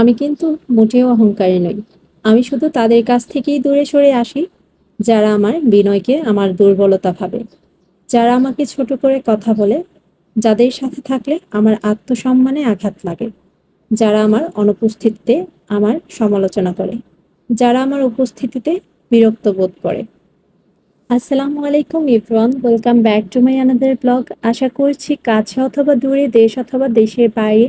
আমি কিন্তু মোটেও অহংকারী নই। আমি শুধু তাদের কাছ থেকেই দূরে সরে আসি, যারা আমার বিনয়কে আমার দুর্বলতা ভাবে। যারা আমাকে ছোট করে কথা বলে, যাদের সাথে থাকলে আমার আত্মসম্মানে আঘাত লাগে। যারা আমার অনুপস্থিতিতে আমার সমালোচনা করে। যারা আমার উপস্থিতিতে বিরক্ত বোধ করে। আসসালামু আলাইকুম everyone welcome back to my another blog. আশা করছি কাছে অথবা দূরে, দেশ অথবা দেশের বাইরে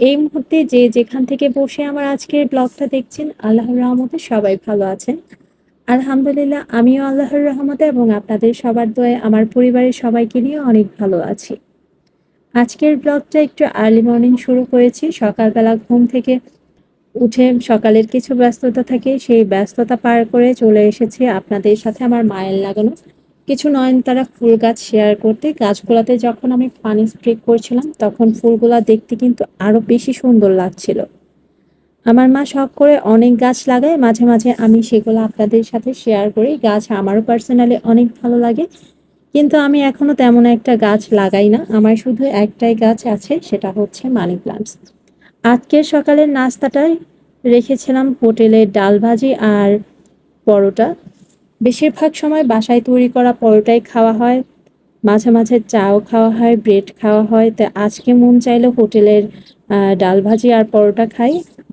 এই মুহূর্তে যে যেখান থেকে বসে আমার আজকের ব্লগটা দেখছেন, আল্লাহর রহমতে সবাই ভালো আছেন। আলহামদুলিল্লাহ, আমিও আল্লাহর রহমতে এবং আপনাদের সবার দোয়ে আমার পরিবারের সবাইকে নিয়ে অনেক ভালো আছি। আজকের ব্লগটা একটু আর্লি মর্নিং শুরু করেছি। সকালবেলা ঘুম থেকে উঠে সকালের কিছু ব্যস্ততা থাকে, সেই ব্যস্ততা পার করে চলে এসেছি আপনাদের সাথে আমার মায়ের লাগানো কিছু নয়নতারা ফুল গাছ শেয়ার করতে, গাছগুলোতে যখন আমি পানি স্প্রে করছিলাম, তখন ফুলগুলা দেখতে কিন্তু আরও বেশি সুন্দর লাগছিল। আমার মা শখ করে অনেক গাছ লাগায়, মাঝে মাঝে আমি সেগুলো আপনাদের সাথে শেয়ার করি। গাছ আমারও পার্সোনালি অনেক ভালো লাগে, কিন্তু আমি এখনও তেমন একটা গাছ লাগাই না। আমার শুধু একটাই গাছ আছে, সেটা হচ্ছে মানি প্লান্টস। আজকের সকালের নাস্তাটাই রেখেছিলাম হোটেলের ডাল ভাজি আর পরোটা। বেশিরভাগ সময় বাসায় তৈরি করা পরোটাই খাওয়া হয়, মাঝে মাঝে চাও খাওয়া হয়, ব্রেড খাওয়া হয়। তো আজকে মন চাইলো হোটেলের ডাল ভাজি আর পরোটা খাই।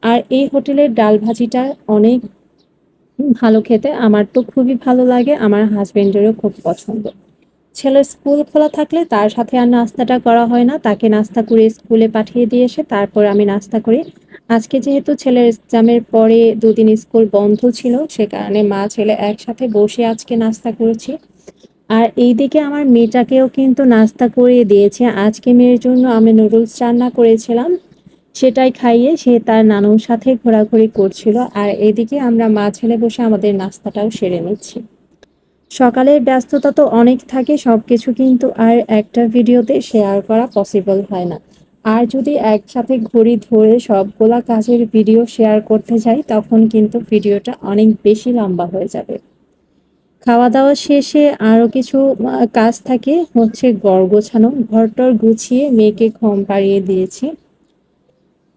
আর এই হোটেলের ডাল ভাজিটা অনেক ভালো খেতে। আমার তো খুবই ভালো লাগে। আমার হাজবেন্ডেরও খুব পছন্দ। ছেলের স্কুল খোলা থাকলে তার সাথে আর নাস্তাটা করা হয় না। তাকে নাস্তা করে স্কুলে পাঠিয়ে দিয়ে এসে তারপর আমি নাস্তা করি। আজকে যেহেতু ছেলের এক্সামের পরে দুদিন স্কুল বন্ধ ছিল, সে কারণে মা ছেলে একসাথে বসে আজকে নাস্তা করেছি। আর এইদিকে আমার মেয়েটাকেও কিন্তু নাস্তা করিয়ে দিয়েছে। আজকে মেয়ের জন্য আমি নুডলস রান্না করেছিলাম। সেটাই খাইয়ে সে তার নানুর সাথে ঘোরাঘুরি করছিল। আর এদিকে আমরা মা ছেলে বসে আমাদের নাস্তাটাও সেরে নিচ্ছি। সকালের ব্যস্ততা তো অনেক থাকে সব কিছু কিন্তু আর একটা ভিডিওতে শেয়ার করা পসিবল হয় না। আর যদি একসাথে ঘড়ি ধরে সবগুলা কাজের ভিডিও শেয়ার করতে যাই, তখন কিন্তু ভিডিওটা অনেক বেশি লম্বা হয়ে যাবে। খাওয়া দাওয়া শেষে আরও কিছু কাজ থাকে, হচ্ছে গড় গোছানো। ঘরটর গুছিয়ে মেয়েকে ঘুম পাড়িয়ে দিয়েছি।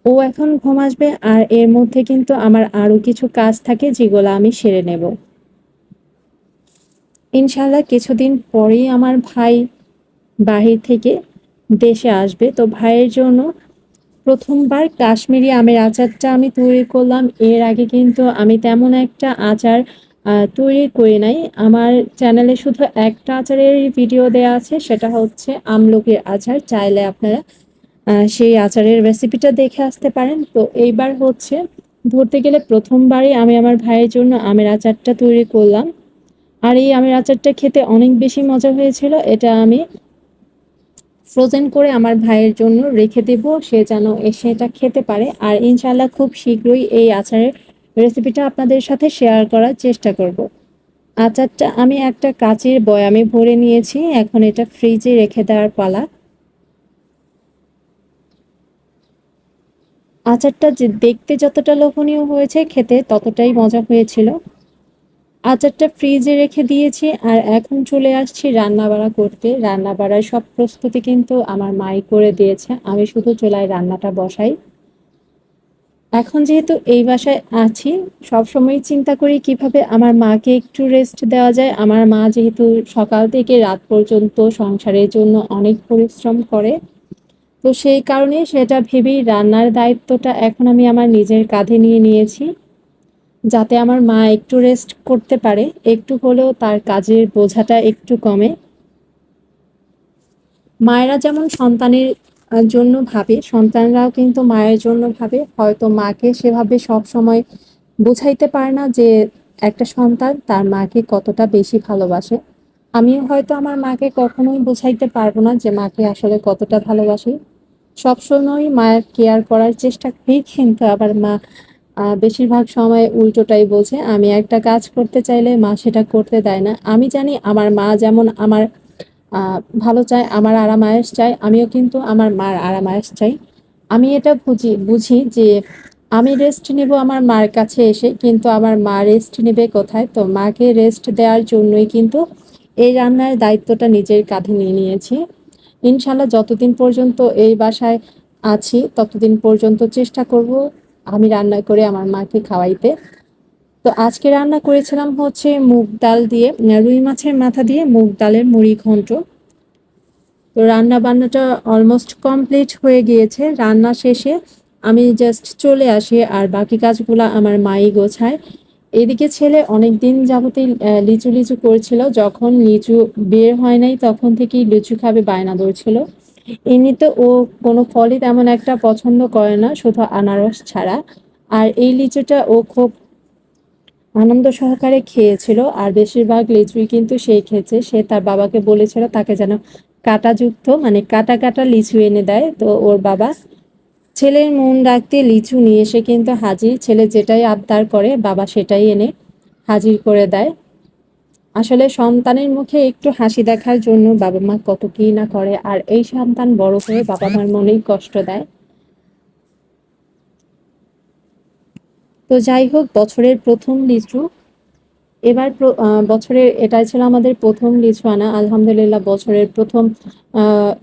ও এখন ঘুম আসবে, আর এর মধ্যে কিন্তু আমার আরও কিছু কাজ থাকে, যেগুলো আমি সেরে নেব। ইনশাল্লাহ কিছুদিন পরেই আমার ভাই বাহির থেকে দেশে আসবে। তো ভাইয়ের জন্য প্রথমবার কাশ্মীরি আমের আচারটা আমি তৈরি করলাম। এর আগে কিন্তু আমি তেমন একটা আচার তৈরি করি নাই। আমার চ্যানেলে শুধু একটা আচারের ভিডিও দেওয়া আছে, সেটা হচ্ছে আমলকির আচার। চাইলে আপনারা সেই আচারের রেসিপিটা দেখে আসতে পারেন। তো এইবার হচ্ছে, ধরতে গেলে প্রথমবারই আমি আমার ভাইয়ের জন্য আমের আচারটা তৈরি করলাম। আর এই আমের আচারটা খেতে অনেক বেশি মজা হয়েছিল, এটা আমি ফ্রোজেন করে আমার ভাইয়ের জন্য রেখে দেব, সে যেন এসে এটা খেতে পারে। আর ইনশাল্লাহ খুব শীঘ্রই এই আচারের রেসিপিটা আপনাদের সাথে শেয়ার করার চেষ্টা করব। আচারটা আমি একটা কাচের বয়ামে ভরে নিয়েছি, এখন এটা ফ্রিজে রেখে দেওয়ার পালা। আচারটা যে দেখতে যতটা লোভনীয় হয়েছে, খেতে ততটাই মজা হয়েছিল। আচারটা ফ্রিজে রেখে দিয়েছি আর এখন চলে আসছি রান্না বাড়া করতে। রান্না বাড়ার সব প্রস্তুতি কিন্তু আমার মাই করে দিয়েছে। আমি শুধু চুলায় রান্নাটা বসাই। এখন যেহেতু এই বাসায় আছি সবসময় চিন্তা করি কীভাবে আমার মাকে একটু রেস্ট দেওয়া যায়। আমার মা যেহেতু সকাল থেকে রাত পর্যন্ত সংসারের জন্য অনেক পরিশ্রম করে, তো সেই কারণে সেটা ভেবেই রান্নার দায়িত্বটা এখন আমি আমার নিজের কাঁধে নিয়ে নিয়েছি। যাতে আমার মা একটু রেস্ট করতে পারে, একটু হলেও তার কাজের বোঝাটা একটু কমে। মায়েরা যেমন সন্তানের জন্য ভাবে, সন্তানরাও কিন্তু মায়ের জন্য ভাবে। হয়তো মাকে সেভাবে সব সময় বোঝাইতে পারে না যে একটা সন্তান তার মাকে কতটা বেশি ভালোবাসে। আমিও হয়তো আমার মাকে কখনোই বোঝাইতে পারব না যে মাকে আসলে কতটা ভালোবাসি। সবসময় মায়ের কেয়ার করার চেষ্টা করি, কিন্তু আবার মা বেশিরভাগ সময় উল্টোটাই বোঝে। আমি একটা কাজ করতে চাইলে মা সেটা করতে দেয় না। আমি জানি আমার মা যেমন আমার ভালো চায়, আমার আরামায়াস চাই আমিও কিন্তু আমার মার আরাম আরামায়াস চাই। আমি এটা বুঝি বুঝি যে আমি রেস্ট নেব আমার মার কাছে এসে, কিন্তু আমার মা রেস্ট নেবে কোথায়? তো মাকে রেস্ট দেওয়ার জন্যই কিন্তু এই রান্নার দায়িত্বটা নিজের কাঁধে নিয়ে নিয়েছি। ইনশাল্লাহ যতদিন পর্যন্ত এই বাসায় আছি, ততদিন পর্যন্ত চেষ্টা করব আমি রান্না করে আমার মাকে খাওয়াইতে। তো আজকে রান্না করেছিলাম হচ্ছে মুগ ডাল দিয়ে, রুই মাছের মাথা দিয়ে মুগ ডালের মুড়ি ঘন্ট। তো রান্না বান্নাটা অলমোস্ট কমপ্লিট হয়ে গিয়েছে। রান্না শেষে আমি জাস্ট চলে আসি আর বাকি কাজগুলো আমার মাই গোছায়। এদিকে ছেলে অনেক দিন যাবতেই লিচু লিচু করছিল। যখন লিচু বের হয় নাই তখন থেকেই লিচু খাবে বায়না ধরছিল। এমনিতে ও কোনো ফলই তেমন একটা পছন্দ করে না, শুধু আনারস ছাড়া। আর এই লিচুটা ও খুব আনন্দ সহকারে খেয়েছিল, আর বেশিরভাগ লিচুই কিন্তু সে খেয়েছে। সে তার বাবাকে বলেছিল তাকে যেন কাঁটাযুক্ত মানে কাটা কাটা লিচু এনে দেয়। তো ওর বাবা ছেলের মন রাখতে লিচু নিয়ে এসে কিন্তু হাজির। ছেলে যেটাই আবদার করে, বাবা সেটাই এনে হাজির করে দেয়। আসলে সন্তানের মুখে একটু হাসি দেখার জন্য বাবা মা কত কি না করে, আর এই সন্তান বড় হয়ে বাবা মার মনেই কষ্ট দেয়। তো যাই হোক, বছরের প্রথম লিচু। এবার বছরের, এটাই ছিল আমাদের প্রথম লিচু আনা। আলহামদুলিল্লাহ, বছরের প্রথম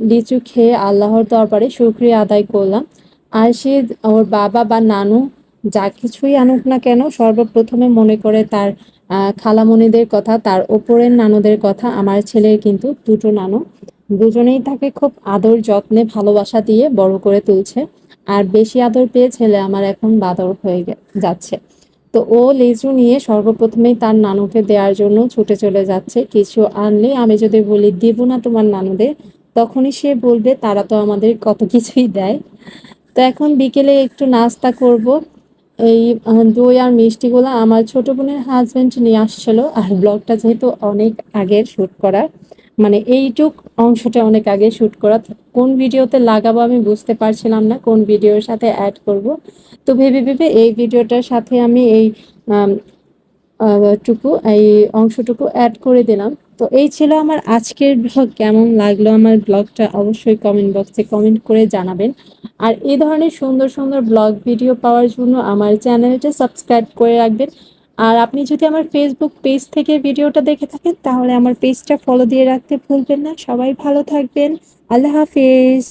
লিচু খেয়ে আল্লাহর দরবারে শুকরিয়া আদায় করলাম। আর সে ওর বাবা বা নানু যা কিছুই আনুক না কেন, সর্বপ্রথমে মনে করে তার খালামণিদের কথা, তার ওপরের নানুদের কথা, আমার ছেলের কিন্তু দুটো নানু। দুজনেই তাকে খুব আদর যত্নে, ভালোবাসা দিয়ে বড় করে তুলছে। আর বেশি আদর পেয়ে ছেলে আমার এখন বাদর হয়ে যাচ্ছে। তো ও লিচু নিয়ে সর্বপ্রথমেই তার নানুকে দেওয়ার জন্য ছুটে চলে যাচ্ছে। কিছু আনলে আমি যদি বলি, দিব না তোমার নানুদের? তখনই সে বলবে, তারা তো আমাদের কত কিছুই দেয়। তো এখন বিকেলে একটু নাস্তা করব। এই দই আর মিষ্টিগুলো আমার ছোট বোনের হাজব্যান্ড নিয়ে আসছিল। আর ব্লগটা যেহেতু অনেক আগের শ্যুট করা মানে এইটুক অংশটা অনেক আগে শ্যুট করা কোন ভিডিওতে লাগাবো আমি বুঝতে পারছিলাম না, কোন ভিডিওর সাথে অ্যাড করব। তো ভেবে ভেবে এই ভিডিওটার সাথে আমি এই টুকু, এই অংশটুকু অ্যাড করে দিলাম। তো এই ছিল আমার আজকের ব্লগ কেমন লাগল আমার ব্লগটা অবশ্যই কমেন্ট বক্সে কমেন্ট করে জানাবেন। আর এই ধরনের সুন্দর সুন্দর ব্লগ ভিডিও পাওয়ার জন্য আমার চ্যানেলটা সাবস্ক্রাইব করে রাখবেন। আর আপনি যদি আমার ফেসবুক পেজ থেকে ভিডিওটা দেখে থাকেন, তাহলে আমার পেজটা ফলো দিয়ে রাখতে ভুলবেন না। সবাই ভালো থাকবেন। আল্লাহ হাফিজ।